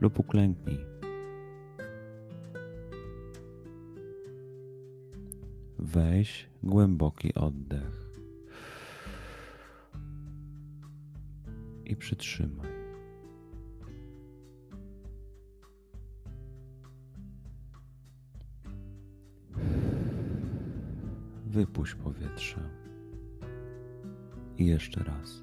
lub uklęknij. Weź głęboki oddech. i przytrzymaj. Wypuść powietrze. I jeszcze raz.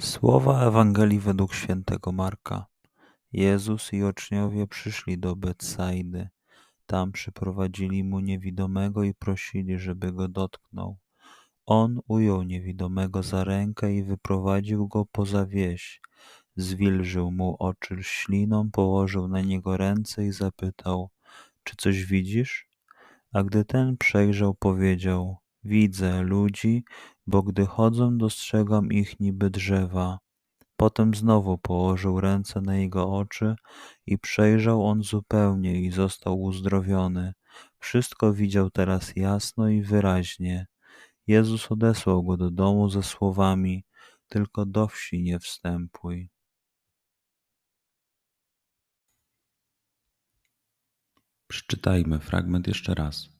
Słowa Ewangelii według świętego Marka. Jezus i uczniowie przyszli do Betsaidy. Tam przyprowadzili mu niewidomego i prosili, żeby go dotknął. On ujął niewidomego za rękę i wyprowadził go poza wieś. Zwilżył mu oczy śliną, położył na niego ręce i zapytał: Czy coś widzisz? A gdy ten przejrzał, powiedział: Widzę ludzi, bo gdy chodzą, dostrzegam ich niby drzewa. Potem znowu położył ręce na jego oczy i przejrzał on zupełnie i został uzdrowiony. Wszystko widział teraz jasno i wyraźnie. Jezus odesłał go do domu ze słowami: Tylko do wsi nie wstępuj. Przeczytajmy fragment jeszcze raz.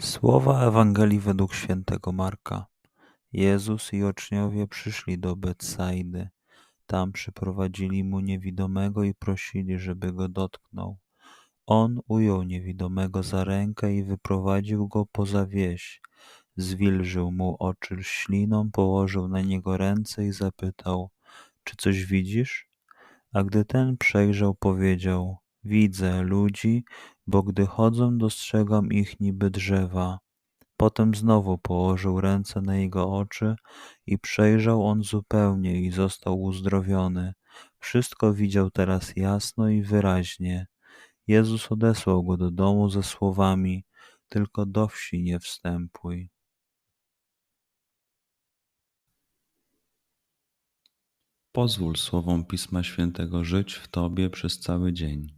Słowa Ewangelii według świętego Marka. Jezus i uczniowie przyszli do Betsaidy. Tam przyprowadzili mu niewidomego i prosili, żeby go dotknął. On ujął niewidomego za rękę i wyprowadził go poza wieś. Zwilżył mu oczy śliną, położył na niego ręce i zapytał: Czy coś widzisz? A gdy ten przejrzał, powiedział: Widzę ludzi, bo gdy chodzą, dostrzegam ich niby drzewa. Potem znowu położył ręce na jego oczy i przejrzał on zupełnie i został uzdrowiony. Wszystko widział teraz jasno i wyraźnie. Jezus odesłał go do domu ze słowami: Tylko do wsi nie wstępuj. Pozwól słowom Pisma Świętego żyć w Tobie przez cały dzień.